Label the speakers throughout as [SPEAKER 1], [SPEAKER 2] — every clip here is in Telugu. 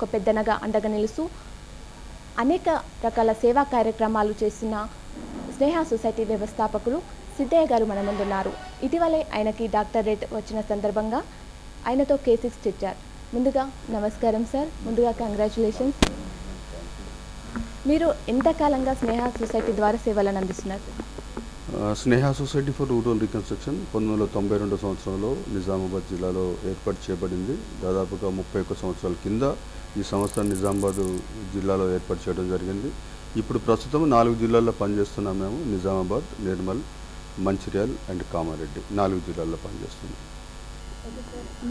[SPEAKER 1] ఒక పెద్దనగా అండగా నిలుస్తూ అనేక రకాల సేవా కార్యక్రమాలు చేసిన స్నేహ సొసైటీ వ్యవస్థాపకులు సిద్ధయ్య గారు మన ముందున్నారు. ఇటీవలే ఆయనకి డాక్టరేట్ వచ్చిన సందర్భంగా ఆయనతో కేసిక్స్ తెచ్చారు ముందుగా నమస్కారం సార్. ముందుగా కంగ్రాచులేషన్స్ మీరు ఎంతకాలంగా స్నేహ సొసైటీ ద్వారా సేవలను అందిస్తున్నారు?
[SPEAKER 2] Sneha society for rural reconstruction పంతొమ్మిది వందల తొంభై రెండు సంవత్సరంలో నిజామాబాద్ జిల్లాలో ఏర్పాటు చేయబడింది. దాదాపుగా ముప్పై ఒక్క సంవత్సరాల కింద ఈ సంస్థ నిజామాబాద్ జిల్లాలో ఏర్పాటు చేయడం జరిగింది. ఇప్పుడు ప్రస్తుతం నాలుగు జిల్లాల్లో పనిచేస్తున్నాం మేము. నిజామాబాద్ నిర్మల్ మంచిర్యాల్ అండ్ కామారెడ్డి నాలుగు జిల్లాల్లో పనిచేస్తున్నాం.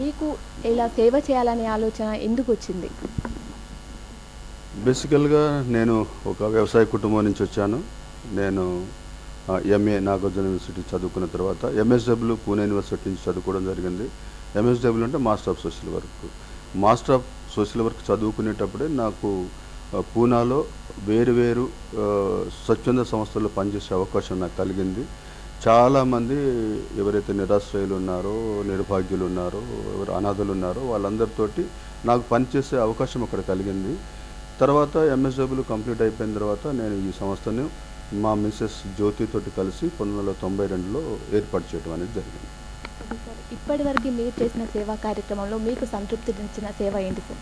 [SPEAKER 1] మీకు ఇలా సేవ చేయాలనే ఆలోచన ఎందుకు వచ్చింది?
[SPEAKER 2] బేసికల్గా నేను ఒక వ్యవసాయ కుటుంబం నుంచి వచ్చాను. నేను ఎంఏ నాగార్జున యూనివర్సిటీ చదువుకున్న తర్వాత ఎంఎస్డబ్ల్యూ పూణే యూనివర్సిటీ నుంచి చదువుకోవడం జరిగింది. ఎంఎస్డబ్ల్యూ అంటే master of social work. Master of social work చదువుకునేటప్పుడే నాకు పూనాలో వేరు వేరు స్వచ్ఛంద సంస్థల్లో పనిచేసే అవకాశం నాకు కలిగింది. చాలామంది ఎవరైతే నిరాశ్రయులు ఉన్నారో నిర్భాగ్యులు ఉన్నారో ఎవరు అనాథలు ఉన్నారో వాళ్ళందరితోటి నాకు పనిచేసే అవకాశం అక్కడ కలిగింది. తర్వాత ఎంఎస్డబ్ల్యూ కంప్లీట్ అయిపోయిన తర్వాత నేను ఈ సంస్థను మా మిస్సెస్ జ్యోతితోటి కలిసి పంతొమ్మిది వందల తొంభై రెండులో ఏర్పాటు చేయడం అనేది జరిగింది.
[SPEAKER 1] ఇప్పటివరకు మీరు చేసిన సేవా కార్యక్రమంలో మీకు సంతృప్తినిచ్చిన సేవ ఏంటి సార్?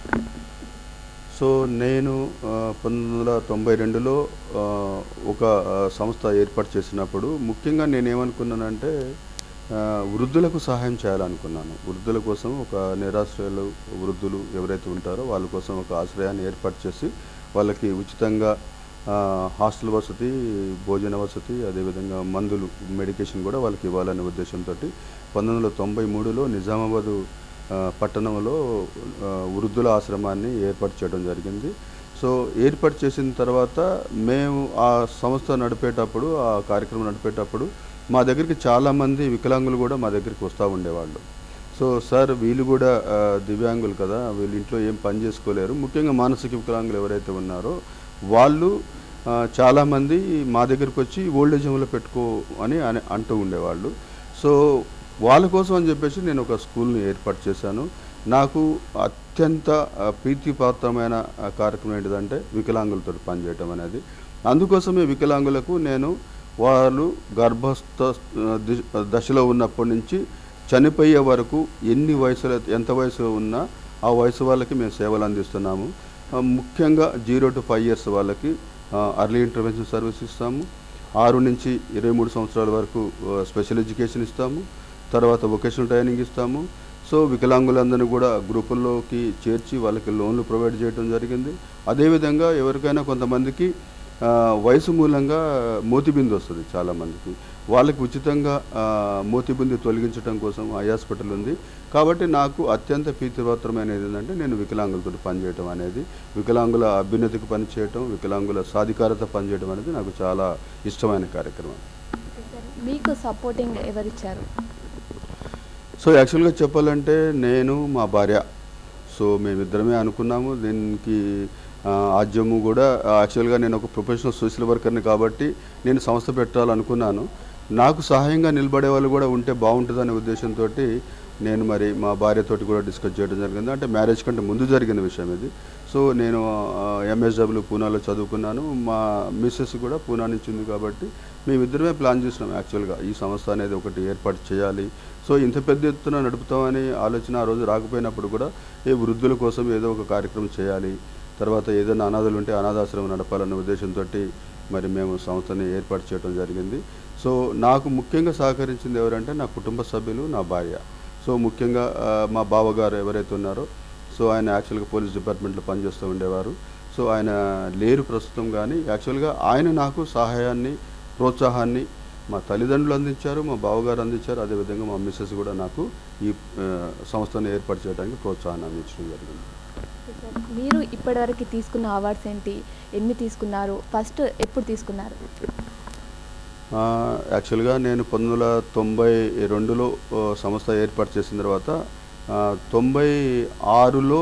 [SPEAKER 2] సో నేను పంతొమ్మిది వందల తొంభై రెండులో ఒక సంస్థ ఏర్పాటు చేసినప్పుడు ముఖ్యంగా నేనేమనుకున్నానంటే వృద్ధులకు సహాయం చేయాలనుకున్నాను. వృద్ధుల కోసం ఒక నిరాశ్రయాలు వృద్ధులు ఎవరైతే ఉంటారో వాళ్ళ కోసం ఒక ఆశ్రయాన్ని ఏర్పాటు చేసి వాళ్ళకి ఉచితంగా హాస్టల్ వసతి భోజన వసతి అదేవిధంగా మందులు మెడికేషన్ కూడా వాళ్ళకి ఇవ్వాలనే ఉద్దేశంతో పంతొమ్మిది వందల తొంభై మూడులో నిజామాబాదు పట్టణంలో వృద్ధుల ఆశ్రమాన్ని ఏర్పాటు చేయడం జరిగింది. సో ఏర్పాటు చేసిన తర్వాత మేము ఆ సంస్థ నడిపేటప్పుడు ఆ కార్యక్రమం నడిపేటప్పుడు మా దగ్గరికి చాలామంది వికలాంగులు కూడా మా దగ్గరికి వస్తూ ఉండేవాళ్ళు. సో సార్ వీళ్ళు కూడా దివ్యాంగులు కదా వీళ్ళు ఇంట్లో ఏం పని చేసుకోలేరు. ముఖ్యంగా మానసిక వికలాంగులు ఎవరైతే ఉన్నారో వాళ్ళు చాలామంది మా దగ్గరికి వచ్చి ఓల్డేజ్ హోమ్లో పెట్టుకో అని అని అంటూ ఉండేవాళ్ళు. సో వాళ్ళ కోసం అని చెప్పేసి నేను ఒక స్కూల్ని ఏర్పాటు చేశాను. నాకు అత్యంత ప్రీతిపాత్రమైన కార్యక్రమం ఏంటిదంటే వికలాంగులతో పనిచేయటం అనేది. అందుకోసమే వికలాంగులకు నేను వాళ్ళు గర్భస్థ దశలో ఉన్నప్పటి నుంచి చనిపోయే వరకు ఎన్ని వయసులో ఎంత వయసు ఉన్నా ఆ వయసు వాళ్ళకి మేము సేవలు అందిస్తున్నాము. ముఖ్యంగా జీరో టు ఫైవ్ ఇయర్స్ వాళ్ళకి అర్లీ ఇంటర్వెన్షన్ సర్వీస్ ఇస్తాము. ఆరు నుంచి ఇరవై మూడు సంవత్సరాల వరకు స్పెషల్ ఎడ్యుకేషన్ ఇస్తాము. తర్వాత వొకేషనల్ ట్రైనింగ్ ఇస్తాము. సో వికలాంగులందరినీ కూడా గ్రూపుల్లోకి చేర్చి వాళ్ళకి లోన్లు ప్రొవైడ్ చేయడం జరిగింది. అదేవిధంగా ఎవరికైనా కొంతమందికి వయసు మూలంగా మోతిబిందు వస్తుంది చాలామందికి. వాళ్ళకి ఉచితంగా ఆ, మోతిబిందు తొలగించడం కోసం ఐ హాస్పిటల్ ఉంది. కాబట్టి నాకు అత్యంత ప్రీతిపాత్రమైనది ఏంటంటే నేను వికలాంగులతో పనిచేయడం అనేది. వికలాంగుల అభ్యున్నతికి పనిచేయటం వికలాంగుల సాధికారత పనిచేయడం అనేది నాకు చాలా ఇష్టమైన కార్యక్రమం.
[SPEAKER 1] మీకు సపోర్టింగ్ ఎవరిచ్చారు?
[SPEAKER 2] సో యాక్చువల్గా చెప్పాలంటే నేను మా భార్య. సో మేమిద్దరమే అనుకున్నాము. దీనికి ఆ, ఆద్యము కూడా యాక్చువల్గా నేను ఒక ప్రొఫెషనల్ సోషల్ వర్కర్ని కాబట్టి నేను సంస్థ పెట్టాలనుకున్నాను. నాకు సహాయంగా నిలబడే వాళ్ళు కూడా ఉంటే బాగుంటుందనే ఉద్దేశంతో నేను మరి మా భార్యతోటి కూడా డిస్కస్ చేయడం జరిగింది. అంటే మ్యారేజ్ కంటే ముందు జరిగిన విషయం ఇది. సో నేను ఎంఎస్డబ్ల్యూ పూనాలో చదువుకున్నాను. మా మిస్సెస్ కూడా పూనా నుంచి ఉంది కాబట్టి మేమిద్దరమే ప్లాన్ చేసినాం యాక్చువల్గా. ఈ సంస్థ అనేది ఒకటి ఏర్పాటు చేయాలి. సో ఇంత పెద్ద ఎత్తున నడుపుతామని ఆలోచన ఆ రోజు రాకపోయినప్పుడు కూడా ఏ వృద్ధుల కోసం ఏదో ఒక కార్యక్రమం చేయాలి. తర్వాత ఏదైనా అనాథలు ఉంటే అనాథాశ్రమం నడపాలన్న ఉద్దేశంతో మరి మేము సంస్థని ఏర్పాటు చేయడం జరిగింది. సో నాకు ముఖ్యంగా సహకరించింది ఎవరంటే నా కుటుంబ సభ్యులు నా భార్య. సో ముఖ్యంగా మా బావగారు ఎవరైతే ఉన్నారో సో ఆయన యాక్చువల్గా పోలీస్ డిపార్ట్మెంట్లో పనిచేస్తూ ఉండేవారు. సో ఆయన లేరు ప్రస్తుతం కానీ యాక్చువల్గా ఆయన నాకు సహాయాన్ని ప్రోత్సాహాన్ని మా తల్లిదండ్రులు అందించారు మా బావగారు అందించారు. అదేవిధంగా మా మిస్సెస్ కూడా నాకు ఈ సంస్థను ఏర్పాటు చేయడానికి ప్రోత్సాహాన్ని అందించడం జరిగింది.
[SPEAKER 1] మీరు ఇప్పటివరకు తీసుకున్న అవార్డ్స్ ఏంటి? ఎన్ని తీసుకున్నారు? ఫస్ట్ ఎప్పుడు తీసుకున్నారు?
[SPEAKER 2] యాక్చువల్గా నేను పంతొమ్మిది వందల తొంభై రెండులో సంస్థ ఏర్పాటు చేసిన తర్వాత తొంభై ఆరులో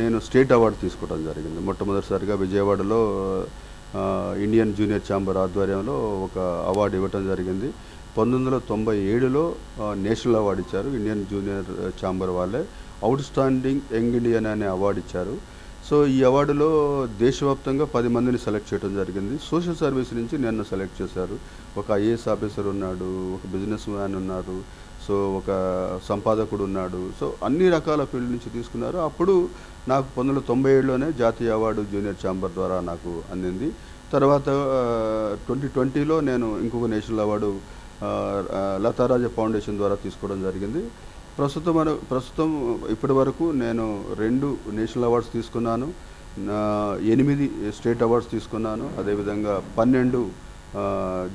[SPEAKER 2] నేను స్టేట్ అవార్డు తీసుకోవడం జరిగింది. మొట్టమొదటిసారిగా విజయవాడలో ఇండియన్ జూనియర్ ఛాంబర్ ఆధ్వర్యంలో ఒక అవార్డు ఇవ్వటం జరిగింది. పంతొమ్మిది వందల తొంభై ఏడులో నేషనల్ అవార్డు ఇచ్చారు ఇండియన్ జూనియర్ ఛాంబర్ వాళ్ళే. అవుట్ స్టాండింగ్ యంగ్ ఇండియన్ అనే అవార్డు ఇచ్చారు. సో ఈ అవార్డులో దేశవ్యాప్తంగా పది మందిని సెలెక్ట్ చేయడం జరిగింది. సోషల్ సర్వీస్ నుంచి నన్ను సెలెక్ట్ చేశారు. ఒక ఐఏఎస్ ఆఫీసర్ ఉన్నాడు ఒక బిజినెస్ మ్యాన్ ఉన్నారు సో ఒక సంపాదకుడు ఉన్నాడు. సో అన్ని రకాల ఫీల్డ్ నుంచి తీసుకున్నారు. అప్పుడు నాకు పంతొమ్మిది వందల తొంభై ఏడులోనే జాతీయ అవార్డు జూనియర్ ఛాంబర్ ద్వారా నాకు అందింది. తర్వాత ట్వంటీ ట్వంటీలో నేను ఇంకొక నేషనల్ అవార్డు లతారాజ ఫౌండేషన్ ద్వారా తీసుకోవడం జరిగింది. ప్రస్తుతం ప్రస్తుతం ఇప్పటి వరకు నేను రెండు నేషనల్ అవార్డ్స్ తీసుకున్నాను. ఎనిమిది స్టేట్ అవార్డ్స్ తీసుకున్నాను. అదేవిధంగా పన్నెండు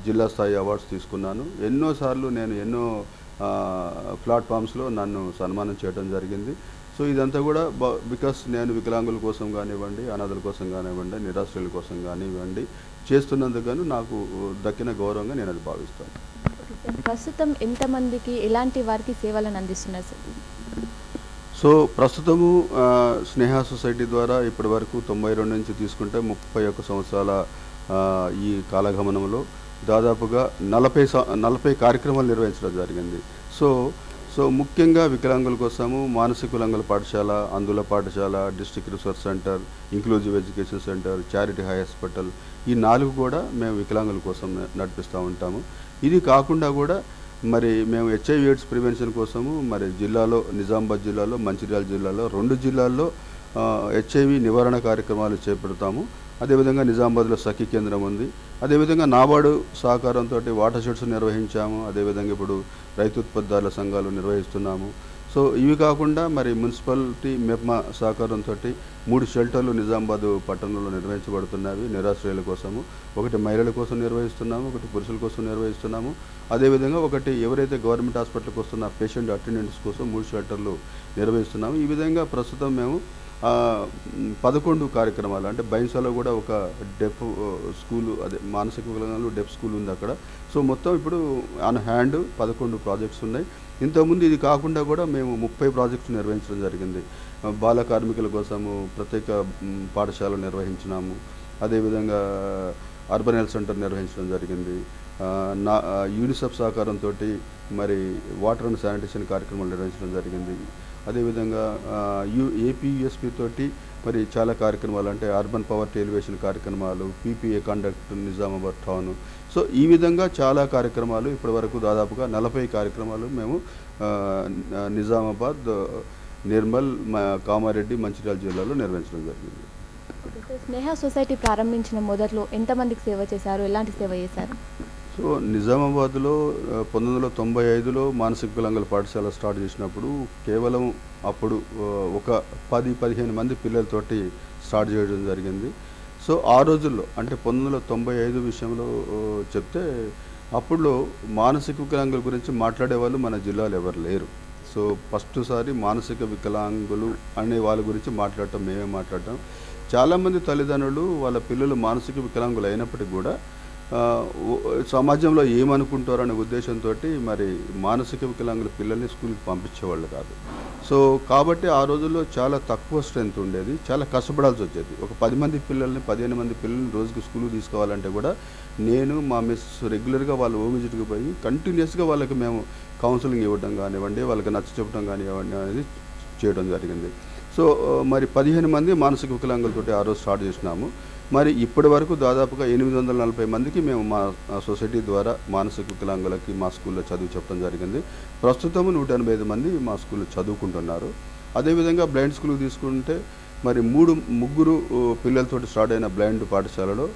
[SPEAKER 2] జిల్లా స్థాయి అవార్డ్స్ తీసుకున్నాను. ఎన్నోసార్లు నేను ఎన్నో ప్లాట్ఫామ్స్లో నన్ను సన్మానం చేయడం జరిగింది. సో ఇదంతా కూడా బికాస్ నేను వికలాంగుల కోసం కానివ్వండి అనాథల కోసం కానివ్వండి నిరాశ్రయుల కోసం కానివ్వండి చేస్తున్నందుకు నాకు దక్కిన గౌరవంగా నేను అది భావిస్తాను.
[SPEAKER 1] ప్రస్తుతం ఎంతమందికి ఎలాంటి వారికి సేవలను అందిస్తున్నారు సార్?
[SPEAKER 2] సో ప్రస్తుతము స్నేహ సొసైటీ ద్వారా ఇప్పటి వరకు తొంభై రెండు నుంచి తీసుకుంటే ముప్పై ఒక్క సంవత్సరాల ఈ కాలగమనంలో దాదాపుగా నలభై నలభై కార్యక్రమాలు నిర్వహించడం జరిగింది. సో సో ముఖ్యంగా వికలాంగుల కోసము మానసిక వికలాంగుల పాఠశాల అందుల పాఠశాల district resource centre inclusive education centre charity eye hospital ఈ నాలుగు కూడా మేము వికలాంగుల కోసం నడిపిస్తూ ఉంటాము. ఇది కాకుండా కూడా మరి మేము హెచ్ఐవి ఎయిడ్స్ ప్రివెన్షన్ కోసము మరి జిల్లాలో నిజామాబాద్ జిల్లాలో మంచిర్యాల జిల్లాలో రెండు జిల్లాల్లో హెచ్ఐవి నివారణ కార్యక్రమాలు చేపడతాము. అదేవిధంగా నిజామాబాద్లో సఖీ కేంద్రం ఉంది. అదేవిధంగా నాబార్డు సహకారంతో వాటర్ షెడ్స్ నిర్వహించాము. అదేవిధంగా ఇప్పుడు రైతు ఉత్పత్తిదారుల సంఘాలు నిర్వహిస్తున్నాము. సో ఇవి కాకుండా మరి మున్సిపాలిటీ మెప్మా సహకారంతో మూడు షెల్టర్లు నిజామాబాద్ పట్టణంలో నిర్వహించబడుతున్నవి నిరాశ్రయుల కోసము. ఒకటి మహిళల కోసం నిర్వహిస్తున్నాము ఒకటి పురుషుల కోసం నిర్వహిస్తున్నాము. అదేవిధంగా ఒకటి ఎవరైతే గవర్నమెంట్ హాస్పిటల్కి వస్తున్న పేషెంట్ అటెండెంట్స్ కోసం మూడు షెల్టర్లు నిర్వహిస్తున్నాము. ఈ విధంగా ప్రస్తుతం మేము పదకొండు కార్యక్రమాలు. అంటే బైన్సాలో కూడా ఒక డెఫ్ స్కూలు అదే మానసిక వికలాంగులు డెఫ్ స్కూల్ ఉంది అక్కడ. సో మొత్తం ఇప్పుడు ఆన్ హ్యాండ్ పదకొండు ప్రాజెక్ట్స్ ఉన్నాయి. ఇంతకుముందు ఇది కాకుండా కూడా మేము ముప్పై ప్రాజెక్ట్స్ నిర్వహించడం జరిగింది. బాల కార్మికుల కోసము ప్రత్యేక పాఠశాల నిర్వహించినాము. అదేవిధంగా అర్బన్ హెల్త్ సెంటర్ నిర్వహించడం జరిగింది. నా యూనిసెఫ్ సహకారంతో మరి వాటర్ అండ్ శానిటేషన్ కార్యక్రమాలు నిర్వహించడం జరిగింది. అదేవిధంగా యూ ఏపీఎస్పి తోటి మరి చాలా కార్యక్రమాలు అంటే అర్బన్ పవర్ ఎలివేషన్ కార్యక్రమాలు PPA conduct Nizamabad town. So ఈ విధంగా చాలా కార్యక్రమాలు ఇప్పటి వరకు దాదాపుగా నలభై కార్యక్రమాలు మేము నిజామాబాద్ నిర్మల్ కామారెడ్డి మంచిర్యాల జిల్లాలో నిర్వహించడం జరిగింది.
[SPEAKER 1] స్నేహ సొసైటీ ప్రారంభించిన మొదట్లో ఎంతమందికి సేవ చేశారు? ఎలాంటి సేవ చేశారు?
[SPEAKER 2] సో నిజామాబాద్లో పంతొమ్మిది వందల తొంభై ఐదులో మానసిక వికలాంగుల పాఠశాల స్టార్ట్ చేసినప్పుడు కేవలం అప్పుడు ఒక పది పదిహేను మంది పిల్లలతోటి స్టార్ట్ చేయడం జరిగింది. సో ఆ రోజుల్లో అంటే పంతొమ్మిది వందల తొంభై ఐదు విషయంలో చెప్తే అప్పుడులో మానసిక వికలాంగుల గురించి మాట్లాడే వాళ్ళు మన జిల్లాలో ఎవరు లేరు. సో ఫస్ట్ సారి మానసిక వికలాంగులు అనే వాళ్ళ గురించి మాట్లాడటం మేమే మాట్లాడటం. చాలామంది తల్లిదండ్రులు వాళ్ళ పిల్లలు మానసిక వికలాంగులు అయినప్పటికీ కూడా సమాజంలో ఏమనుకుంటారనే అనే ఉద్దేశంతో మరి మానసిక వికలాంగుల పిల్లల్ని స్కూల్కి పంపించేవాళ్ళు కాదు. సో కాబట్టి ఆ రోజుల్లో చాలా తక్కువ స్ట్రెంత్ ఉండేది చాలా కష్టపడాల్సి వచ్చేది. ఒక పది మంది పిల్లల్ని పదిహేను మంది పిల్లల్ని రోజుకి స్కూల్కి తీసుకోవాలంటే కూడా నేను మా మిస్ రెగ్యులర్గా వాళ్ళు హోమ్ విజిట్కి పోయి కంటిన్యూస్గా వాళ్ళకి మేము కౌన్సిలింగ్ ఇవ్వడం కానివ్వండి వాళ్ళకి నచ్చ చెప్పడం కానివ్వండి అనేది చేయడం జరిగింది. సో మరి పదిహేను మంది మానసిక వికలాంగులతోటి ఆ రోజు స్టార్ట్ చేసినాము. మరి ఇప్పటి వరకు దాదాపుగా ఎనిమిది వందల నలభై మందికి మేము మా సొసైటీ ద్వారా మానసిక వికలాంగులకి మా స్కూల్లో చదువు చెప్పడం జరిగింది. ప్రస్తుతం నూట ఎనభై ఐదు మంది మా స్కూల్లో చదువుకుంటున్నారు. అదేవిధంగా బ్లైండ్ స్కూల్కి తీసుకుంటే మరి మూడు ముగ్గురు పిల్లలతోటి స్టార్ట్ అయిన బ్లైండ్ పాఠశాలలో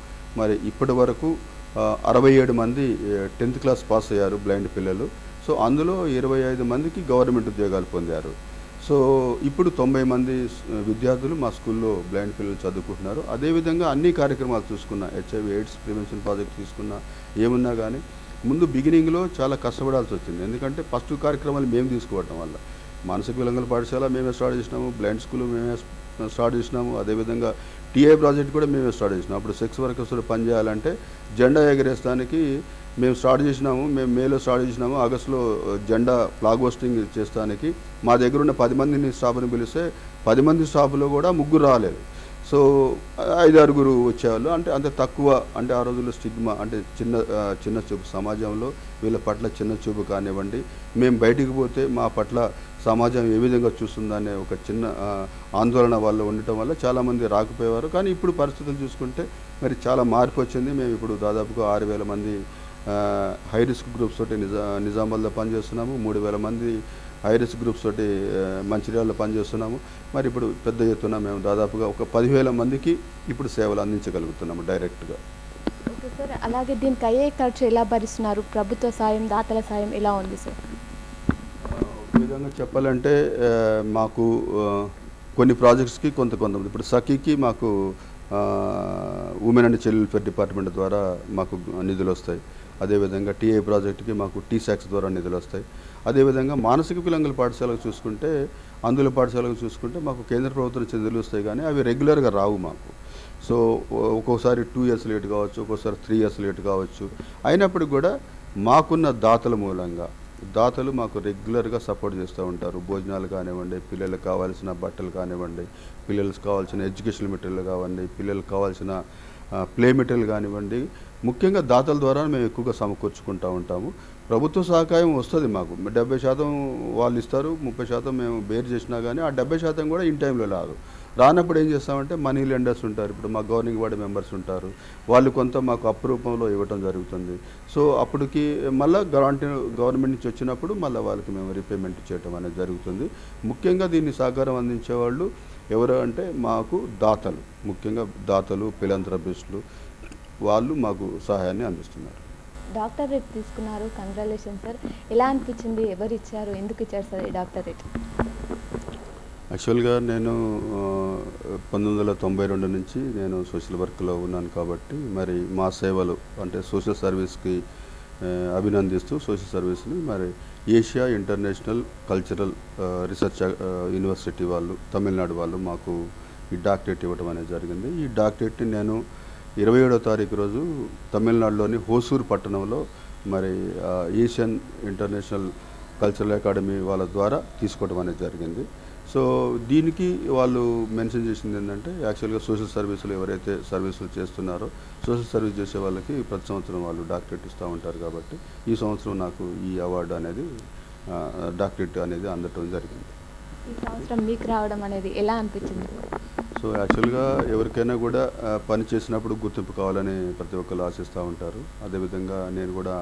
[SPEAKER 2] మరి ఇప్పటి వరకు అరవై ఏడు మంది టెన్త్ క్లాస్ పాస్ అయ్యారు బ్లైండ్ పిల్లలు. సో అందులో ఇరవై ఐదు మందికి గవర్నమెంట్ ఉద్యోగాలు పొందారు. సో ఇప్పుడు తొంభై మంది విద్యార్థులు మా స్కూల్లో బ్లైండ్ పిల్లలు చదువుకుంటున్నారు. అదేవిధంగా అన్ని కార్యక్రమాలు చూసుకున్నా హెచ్ఐవి ఎయిడ్స్ ప్రివెన్షన్ ప్రాజెక్ట్ తీసుకున్నా ఏమున్నా కానీ ముందు బిగినింగ్లో చాలా కష్టపడాల్సి వచ్చింది. ఎందుకంటే ఫస్ట్ కార్యక్రమాలు మేము తీసుకోవటం వల్ల. మానసిక విలంగల పాఠశాల మేమే స్టార్ట్ చేసినాము బ్లైండ్ స్కూల్ మేమే స్టార్ట్ చేసినాము అదేవిధంగా టీఐ ప్రాజెక్ట్ కూడా మేమే స్టార్ట్ చేసినాం. అప్పుడు సెక్స్ వర్కర్స్ పనిచేయాలంటే జెండా ఎగరేస్తానికి మేము స్టార్ట్ చేసినాము మేము మేలో స్టార్ట్ చేసినాము ఆగస్టులో జెండా ఫ్లాగ్ హోస్టింగ్ చేస్తానికి. మా దగ్గర ఉన్న పది మందిని స్టాఫ్ని పిలిస్తే పది మంది స్టాఫ్లో కూడా ముగ్గురు రాలేదు. సో ఐదు ఆరుగురు వచ్చేవాళ్ళు. అంటే అంత తక్కువ అంటే ఆ రోజుల్లో స్టిగ్మా అంటే చిన్న చిన్న చూపు సమాజంలో వీళ్ళ పట్ల చిన్న చూపు కానివ్వండి. మేము బయటికి పోతే మా పట్ల సమాజం ఏ విధంగా చూస్తుందనే ఒక చిన్న ఆందోళన వల్ల ఉండటం వల్ల చాలామంది రాకపోయేవారు. కానీ ఇప్పుడు పరిస్థితులు చూసుకుంటే మరి చాలా మార్పు వచ్చింది. మేము ఇప్పుడు దాదాపుగా ఆరు వేల మంది హై రిస్క్ గ్రూప్స్ తోటి నిజా నిజామాబాద్లో పనిచేస్తున్నాము. మూడు వేల మంది హై రిస్క్ గ్రూప్స్ తోటి మంచిర్యాలలో పనిచేస్తున్నాము. మరి ఇప్పుడు పెద్ద ఎత్తున మేము దాదాపుగా ఒక పదివేల మందికి ఇప్పుడు సేవలు అందించగలుగుతున్నాము డైరెక్ట్గా
[SPEAKER 1] ఓకే సార్. అలాగే దీనికి అయ్యే ఖర్చు ఎలా భరిస్తున్నారు? ప్రభుత్వ సాయం దాతల సాయం ఎలా ఉంది సార్?
[SPEAKER 2] విధంగా చెప్పాలంటే మాకు కొన్ని ప్రాజెక్ట్స్కి కొంత కొంత ఇప్పుడు సఖీకి మాకు women and child welfare department ద్వారా మాకు నిధులు వస్తాయి. అదేవిధంగా టీఐ ప్రాజెక్ట్కి మాకు టీసాక్స్ ద్వారా నిధులు వస్తాయి. అదేవిధంగా మానసిక వికలాంగుల పాఠశాలకు చూసుకుంటే అందుల పాఠశాలకు చూసుకుంటే మాకు కేంద్ర ప్రభుత్వం నుంచి నిధులు వస్తాయి కానీ అవి రెగ్యులర్గా రావు మాకు. సో ఒక్కోసారి టూ ఇయర్స్ లేట్ కావచ్చు ఒక్కోసారి త్రీ ఇయర్స్ లేట్ కావచ్చు. అయినప్పటికీ కూడా మాకున్న దాతల మూలంగా దాతలు మాకు రెగ్యులర్గా సపోర్ట్ చేస్తూ ఉంటారు. భోజనాలు కానివ్వండి పిల్లలకు కావాల్సిన బట్టలు కానివ్వండి పిల్లలకు కావాల్సిన ఎడ్యుకేషన్ మెటీరియల్ కానివ్వండి పిల్లలకు కావాల్సిన ప్లే మెటీరియల్ కానివ్వండి ముఖ్యంగా దాతల ద్వారా మేము ఎక్కువగా సమకూర్చుకుంటూ ఉంటాము. ప్రభుత్వ సహకారం వస్తుంది మాకు. డెబ్బై శాతం వాళ్ళు ఇస్తారు ముప్పై శాతం మేము బేర్ చేసినా కానీ ఆ డెబ్బై శాతం కూడా ఇన్ టైంలో రాదు. రానప్పుడు ఏం చేస్తామంటే మనీ లెండర్స్ ఉంటారు. ఇప్పుడు మా గవర్నింగ్ బాడీ మెంబర్స్ ఉంటారు. వాళ్ళు కొంత మాకు అప్పు రూపంలో ఇవ్వటం జరుగుతుంది. సో అప్పటికి మళ్ళీ గ్రాంట్ గవర్నమెంట్ నుంచి వచ్చినప్పుడు మళ్ళీ వాళ్ళకి మేము రీపేమెంట్ చేయటం అనేది జరుగుతుంది. ముఖ్యంగా దీన్ని సహకారం అందించే వాళ్ళు ఎవరు అంటే మాకు దాతలు. ముఖ్యంగా దాతలు పిలంథ్రపిస్టులు వాళ్ళు మాకు సహాయాన్ని అందిస్తున్నారు.
[SPEAKER 1] డాక్టర్ రేట్ తీసుకున్నారు. Congratulation sir. ఎలా అనిపించింది? ఎవరు ఇచ్చారు? ఎందుకు ఇచ్చారు సార్ ఈ డాక్టర్ రేట్?
[SPEAKER 2] యాక్చువల్గా నేను పంతొమ్మిది వందల తొంభై రెండు నుంచి నేను సోషల్ వర్క్లో ఉన్నాను కాబట్టి మరి మా సేవలు అంటే సోషల్ సర్వీస్కి అభినందిస్తూ సోషల్ సర్వీస్ని మరి Asia international cultural research university వాళ్ళు తమిళనాడు వాళ్ళు మాకు ఈ డాక్టరేట్ ఇవ్వడం అనేది జరిగింది. ఈ డాక్టరేట్ని నేను ఇరవై ఏడో తారీఖు రోజు తమిళనాడులోని హోసూరు పట్టణంలో మరి ఏషియన్ ఇంటర్నేషనల్ కల్చరల్ అకాడమీ వాళ్ళ ద్వారా తీసుకోవడం అనేది జరిగింది. సో దీనికి వాళ్ళు మెన్షన్ చేసింది ఏంటంటే యాక్చువల్గా సోషల్ సర్వీసులు ఎవరైతే సర్వీసులు చేస్తున్నారో సోషల్ సర్వీస్ చేసే వాళ్ళకి ప్రతి సంవత్సరం వాళ్ళు డాక్టరేట్ ఇస్తూ ఉంటారు కాబట్టి ఈ సంవత్సరం నాకు ఈ అవార్డు అనేది డాక్టరేట్ అనేది అందటం జరిగింది.
[SPEAKER 1] ఈ సంవత్సరం మీకు రావడం అనేది ఎలా అనిపించింది?
[SPEAKER 2] సో యాక్చువల్గా ఎవరికైనా కూడా పని చేసినప్పుడు గుర్తింపు కావాలని ప్రతి ఒక్కరు ఆశిస్తూ ఉంటారు. అదేవిధంగా నేను కూడా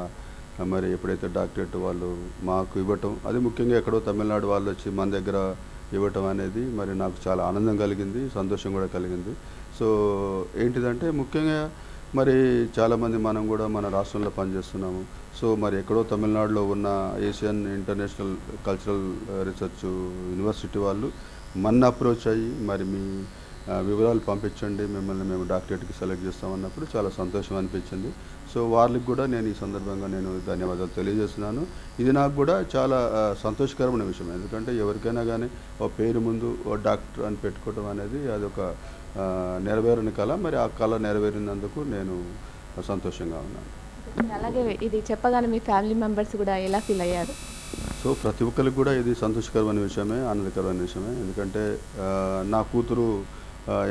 [SPEAKER 2] మరి ఎప్పుడైతే డాక్టరేట్ వాళ్ళు మాకు ఇవ్వటం అది ముఖ్యంగా ఎక్కడో తమిళనాడు వాళ్ళు వచ్చి మన దగ్గర ఇవ్వటం అనేది మరి నాకు చాలా ఆనందం కలిగింది సంతోషం కూడా కలిగింది. సో ఏంటిదంటే ముఖ్యంగా మరి చాలామంది మనం కూడా మన రాష్ట్రంలో పనిచేస్తున్నాము. సో మరి ఎక్కడో తమిళనాడులో ఉన్న Asian international cultural research university వాళ్ళు మన అప్రోచ్ అయ్యి మరి మీ వివరాలు పంపించండి. మిమ్మల్ని మేము డాక్టరేట్కి సెలెక్ట్ చేస్తామన్నప్పుడు చాలా సంతోషం అనిపించింది. సో వాళ్ళకి కూడా నేను ఈ సందర్భంగా నేను ధన్యవాదాలు తెలియజేస్తున్నాను. ఇది నాకు కూడా చాలా సంతోషకరమైన విషయం. ఎందుకంటే ఎవరికైనా కానీ ఓ పేరు ముందు ఓ డాక్టర్ అని పెట్టుకోవడం అనేది అదొక ఆ, నెరవేరని కళ. మరి ఆ కళ నెరవేరినందుకు నేను సంతోషంగా ఉన్నాను.
[SPEAKER 1] అలాగే ఇది చెప్పగానే మీ ఫ్యామిలీ మెంబర్స్ కూడా ఎలా ఫీల్ అయ్యారు?
[SPEAKER 2] సో ప్రతి ఒక్కరికి కూడా ఇది సంతోషకరమైన విషయమే ఆనందకరమైన విషయమే. ఎందుకంటే నా కూతురు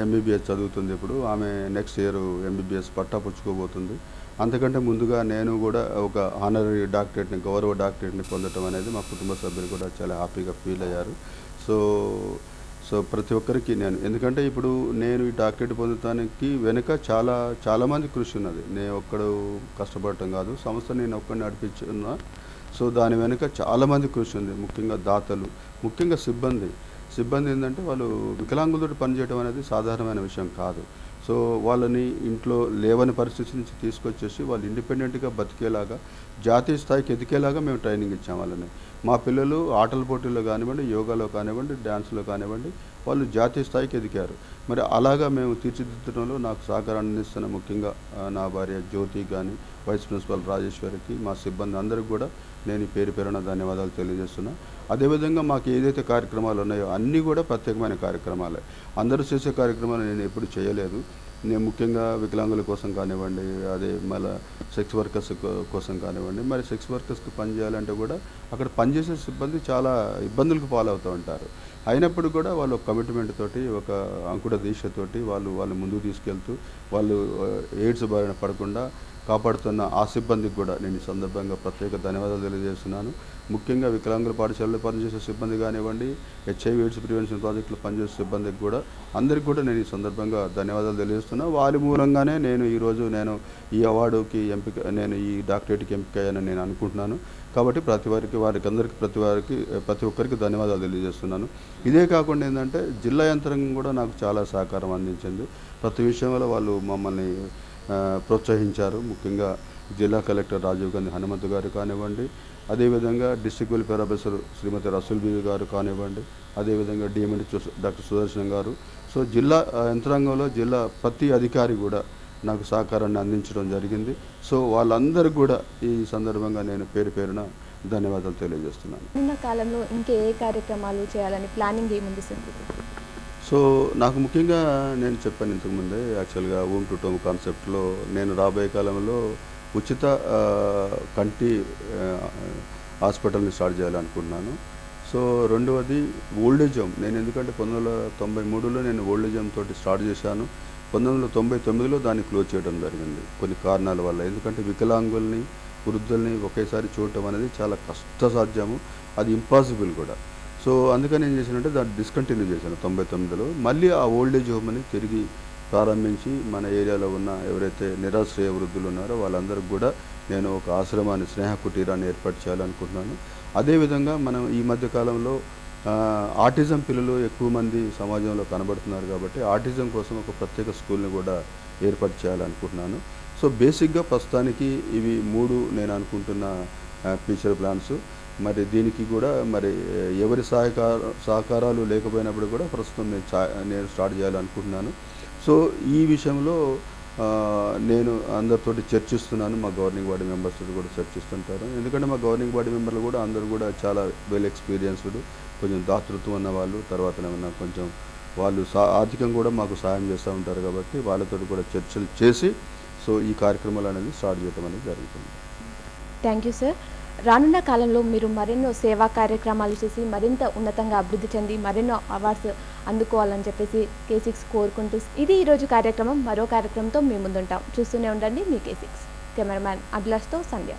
[SPEAKER 2] ఎంబీబీఎస్ చదువుతుంది ఇప్పుడు. ఆమె నెక్స్ట్ ఇయర్ ఎంబీబీఎస్ పట్టా పుచ్చుకోబోతుంది. అంతకంటే ముందుగా నేను కూడా ఒక ఆనరీ డాక్టరేట్ని గౌరవ డాక్టరేట్ని పొందటం అనేది మా కుటుంబ సభ్యులు కూడా చాలా హ్యాపీగా ఫీల్ అయ్యారు. సో సో ప్రతి ఒక్కరికి నేను ఎందుకంటే ఇప్పుడు నేను ఈ డాక్టరేట్ పొందటానికి వెనుక చాలా చాలామంది కృషి ఉన్నది. నేను ఒక్కడు కష్టపడటం కాదు. సంస్థ నేను ఒక్కడిని నడిపించున్నా. సో దాని వెనుక చాలామంది కృషి ఉంది. ముఖ్యంగా దాతలు ముఖ్యంగా సిబ్బంది. సిబ్బంది ఏంటంటే వాళ్ళు వికలాంగులతో పనిచేయడం అనేది సాధారణమైన విషయం కాదు. సో వాళ్ళని ఇంట్లో లేవని పరిస్థితి నుంచి తీసుకొచ్చేసి వాళ్ళు ఇండిపెండెంట్గా బతికేలాగా జాతీయ స్థాయికి ఎదికేలాగా మేము ట్రైనింగ్ ఇచ్చాం వాళ్ళని. మా పిల్లలు ఆటల పోటీల్లో కానివ్వండి యోగాలో కానివ్వండి డ్యాన్స్లో కానివ్వండి వాళ్ళు జాతీయ స్థాయికి ఎదిగారు. మరి అలాగా మేము తీర్చిదిద్దడంలో నాకు సహకారాన్ని అందిస్తున్న ముఖ్యంగా నా భార్య జ్యోతి కానీ వైస్ ప్రిన్సిపల్ రాజేశ్వరికి మా సిబ్బంది అందరికి కూడా నేను పేరు పేరున ధన్యవాదాలు తెలియజేస్తున్నా. అదేవిధంగా మాకు ఏదైతే కార్యక్రమాలు ఉన్నాయో అన్నీ కూడా ప్రత్యేకమైన కార్యక్రమాలే. అందరూ చేసే కార్యక్రమాలు నేను ఎప్పుడు చేయలేదు. నేను ముఖ్యంగా వికలాంగుల కోసం కానివ్వండి అదే మళ్ళీ సెక్స్ వర్కర్స్ కోసం కానివ్వండి మరి సెక్స్ వర్కర్స్కి పనిచేయాలంటే కూడా అక్కడ పనిచేసే సిబ్బంది చాలా ఇబ్బందులకు పాలవుతూ ఉంటారు. అయినప్పుడు కూడా వాళ్ళు ఒక కమిట్మెంట్ తోటి ఒక అంకుడ దీక్షతోటి వాళ్ళు వాళ్ళు ముందుకు తీసుకెళ్తూ వాళ్ళు ఎయిడ్స్ బారిన పడకుండా కాపాడుతున్న ఆ సిబ్బందికి కూడా నేను ఈ సందర్భంగా ప్రత్యేక ధన్యవాదాలు తెలియజేస్తున్నాను. ముఖ్యంగా వికలాంగుల పాఠశాలలో పనిచేసే సిబ్బంది కానివ్వండి హెచ్ఐవి ఎయిడ్స్ ప్రివెన్షన్ ప్రాజెక్టులో పనిచేసే సిబ్బందికి కూడా అందరికీ కూడా నేను ఈ సందర్భంగా ధన్యవాదాలు తెలియజేస్తున్నాను వారి మూలంగానే నేను ఈరోజు నేను ఈ అవార్డుకి ఎంపిక నేను ఈ డాక్టరేట్కి ఎంపిక అయ్యానని నేను అనుకుంటున్నాను. కాబట్టి ప్రతి వారికి వారికి అందరికీ ప్రతి వారికి ప్రతి ఒక్కరికి ధన్యవాదాలు తెలియజేస్తున్నాను. ఇదే కాకుండా ఏంటంటే జిల్లా యంత్రాంగం కూడా నాకు చాలా సహకారం అందించింది. ప్రతి విషయంలో వాళ్ళు మమ్మల్ని ప్రోత్సహించారు. ముఖ్యంగా జిల్లా కలెక్టర్ రాజీవ్ గాంధీ హనుమంత్ గారు కానివ్వండి అదేవిధంగా district welfare officer Srimathi Rasool Bivi garu కానివ్వండి అదేవిధంగా డిఎండి డాక్టర్ సుదర్శన్ గారు. సో జిల్లా యంత్రాంగంలో జిల్లా ప్రతి అధికారి కూడా నాకు సహకారాన్ని అందించడం జరిగింది. సో వాళ్ళందరికీ కూడా ఈ సందర్భంగా నేను పేరు పేరున ధన్యవాదాలు తెలియజేస్తున్నాను.
[SPEAKER 1] ఉన్న కాలంలో ఇంకే ఏ కార్యక్రమాలు చేయాలని ప్లానింగ్ ఏముంది సార్?
[SPEAKER 2] సో నాకు ముఖ్యంగా నేను చెప్పాను ఇంతకుముందే యాక్చువల్గా ఓమ్ టు టోమ్ కాన్సెప్ట్లో నేను రాబోయే కాలంలో ఉచిత కంటి హాస్పిటల్ని స్టార్ట్ చేయాలనుకుంటున్నాను. సో రెండవది ఓల్డేజ్. హోమ్ నేను ఎందుకంటే పంతొమ్మిది వందల తొంభై మూడులో నేను ఓల్డేజ్ హోమ్ తోటి స్టార్ట్ చేశాను. పంతొమ్మిది వందల తొంభై తొమ్మిదిలో దాన్ని క్లోజ్ చేయడం జరిగింది. కొన్ని కారణాల వల్ల. ఎందుకంటే వికలాంగుల్ని వృద్ధుల్ని ఒకేసారి చూడటం అనేది చాలా కష్టసాధ్యము. అది ఇంపాసిబుల్ కూడా. సో అందుకని ఏం చేశానంటే దాన్ని డిస్కంటిన్యూ చేశాను తొంభై తొమ్మిదిలో. మళ్ళీ ఆ ఓల్డేజ్ హోమ్ని తిరిగి ప్రారంభించి మన ఏరియాలో ఉన్న ఎవరైతే నిరాశ్రయ వృద్ధులు ఉన్నారో వాళ్ళందరికీ కూడా నేను ఒక ఆశ్రమాన్ని స్నేహ కుటీరాన్ని ఏర్పాటు చేయాలనుకుంటున్నాను. అదేవిధంగా మనం ఈ మధ్య కాలంలో ఆటిజం పిల్లలు ఎక్కువ మంది సమాజంలో కనబడుతున్నారు కాబట్టి ఆటిజం కోసం ఒక ప్రత్యేక స్కూల్ని కూడా ఏర్పాటు చేయాలనుకుంటున్నాను. సో బేసిక్గా ప్రస్తుతానికి ఇవి మూడు నేను అనుకుంటున్న ఫ్యూచర్ ప్లాన్స్. మరి దీనికి కూడా మరి ఎవరి సహకార సహకారాలు లేకపోయినప్పుడు కూడా ప్రస్తుతం నేను చా- నేను స్టార్ట్ చేయాలనుకుంటున్నాను. సో ఈ విషయంలో నేను అందరితోటి చర్చిస్తున్నాను. మా గవర్నింగ్ బాడీ మెంబర్స్ తోటి కూడా చర్చిస్తుంటారు. ఎందుకంటే మా గవర్నింగ్ బాడీ మెంబర్లు కూడా అందరూ కూడా చాలా వెల్ ఎక్స్పీరియన్స్డ్ కొంచెం దాతృత్వం ఉన్న వాళ్ళు తర్వాత ఏమన్నా కొంచెం వాళ్ళు సా ఆర్థికంగా కూడా మాకు సహాయం చేస్తూ ఉంటారు కాబట్టి వాళ్ళతో కూడా చర్చలు చేసి సో ఈ కార్యక్రమాలు అనేది స్టార్ట్ చేయడం అనేది జరుగుతుంది.
[SPEAKER 1] Thank you sir. రానున్న కాలంలో మీరు మరెన్నో సేవా కార్యక్రమాలు చేసి మరింత ఉన్నతంగా అభివృద్ధి చెంది మరెన్నో అవార్డ్స్ అందుకోవాలని చెప్పేసి కే సిక్స్ కోరుకుంటూ ఇది ఈరోజు కార్యక్రమం. మరో కార్యక్రమంతో మీ ముందుంటాం. చూస్తూనే ఉండండి మీ కే సిక్స్ కెమెరామ్యాన్ అభిలాష్తో సంధ్య.